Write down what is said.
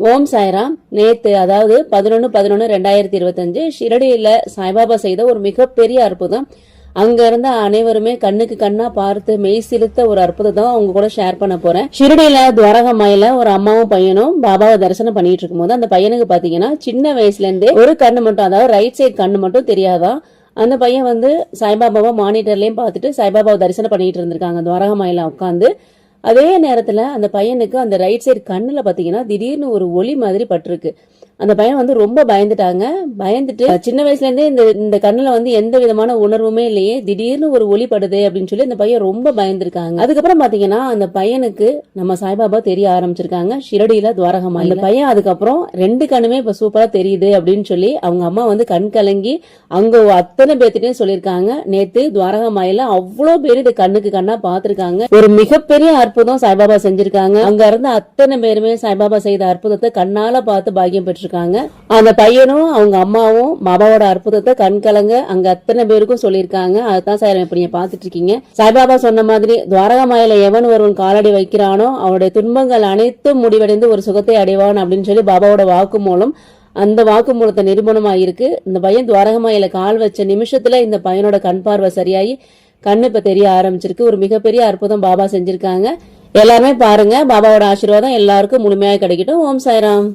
ஓம் சாய்ராம். நேத்து அதாவது பதினொன்று பதினொன்று ரெண்டாயிரத்தி இருபத்தஞ்சு ஷிரடியில் சாய்பாபா செய்த ஒரு மிகப்பெரிய அற்புதம். அங்க இருந்த அனைவருமே கண்ணுக்கு கண்ணா பார்த்து மெய் சிலுத்த ஒரு அற்புதத்தை அவங்க கூட ஷேர் பண்ண போறேன். ஷிரடியில துவாரகமாயில ஒரு அம்மாவும் பையனும் பாபாவை தரிசனம் பண்ணிட்டு இருக்கும்போது அந்த பையனுக்கு பாத்தீங்கன்னா சின்ன வயசுல இருந்தே ஒரு கண்ணு மட்டும் அதாவது ரைட் சைடு கண்ணு மட்டும் தெரியாதான் அந்த பையன் வந்து சாய்பாபாவை மானிட்டர்லயும் பார்த்துட்டு சாய்பாபாவை தரிசனம் பண்ணிட்டு இருந்திருக்காங்க. துவாரகமாயில உட்காந்து அதே நேரத்துல அந்த பையனுக்கு அந்த ரைட் சைடு கண்ணுல பாத்தீங்கன்னா திடீர்னு ஒரு ஒளி மாதிரி பட்டிருக்கு. அந்த பையன் வந்து ரொம்ப பயந்துட்டாங்க. பயந்துட்டு சின்ன வயசுல இருந்தே இந்த இந்த கண்ணுல வந்து எந்த விதமான உணர்வுமே இல்லையே திடீர்னு ஒரு ஒளி படுது அப்படின்னு சொல்லி அந்த பையன் ரொம்ப பயந்துருக்காங்க. அதுக்கப்புறம் பாத்தீங்கன்னா அந்த பையனுக்கு நம்ம சாய்பாபா தெரிய ஆரம்பிச்சிருக்காங்க. ஷிரடியில துவாரகமா இந்த பையன் அதுக்கப்புறம் ரெண்டு கண்ணுமே இப்ப சூப்பரா தெரியுது அப்படின்னு சொல்லி அவங்க அம்மா வந்து கண் கலங்கி அங்க அத்தனை பேர்த்திட்டையும் சொல்லியிருக்காங்க. நேத்து துவாரகமாயில அவ்வளவு பேர் இது கண்ணுக்கு கண்ணா பாத்திருக்காங்க. ஒரு மிகப்பெரிய அற்புதம் சாய்பாபா செஞ்சிருக்காங்க. அங்க இருந்த அத்தனை பேருமே சாய்பாபா செய்த அற்புதத்தை கண்ணால பார்த்து பாக்கியம் இருக்காங்க அந்த பையனும் அவங்க அம்மாவும் பாபாவோட அற்புதத்தை கண் கலங்க அங்க அத்தனை பேருக்கும் சொல்லியிருக்காங்க. அதுதான் சார் இப்ப நீங்க பாத்துட்டு இருக்கீங்க சாய்பாபா சொன்ன மாதிரி துவாரகமாயில எவன் ஒருவன் காலடி வைக்கிறானோ அவனுடைய துன்பங்கள் அனைத்தும் முடிவடைந்து ஒரு சுகத்தை அடைவான் அப்படின்னு சொல்லி பாபாவோட வாக்கு மூலம் அந்த வாக்குமூலத்தை நிரூபணமா இருக்கு. இந்த பையன் துவாரகமாயில கால் வச்ச நிமிஷத்துல இந்த பையனோட கண் பார்வை சரியாகி கண்ணு இப்ப தெரிய ஆரம்பிச்சிருக்கு. ஒரு மிகப்பெரிய அற்புதம் பாபா செஞ்சிருக்காங்க. எல்லாருமே பாருங்க. பாபாவோட ஆசீர்வாதம் எல்லாருக்கும் முழுமையாக கிடைக்கட்டும். ஓம் சாய்ராம்.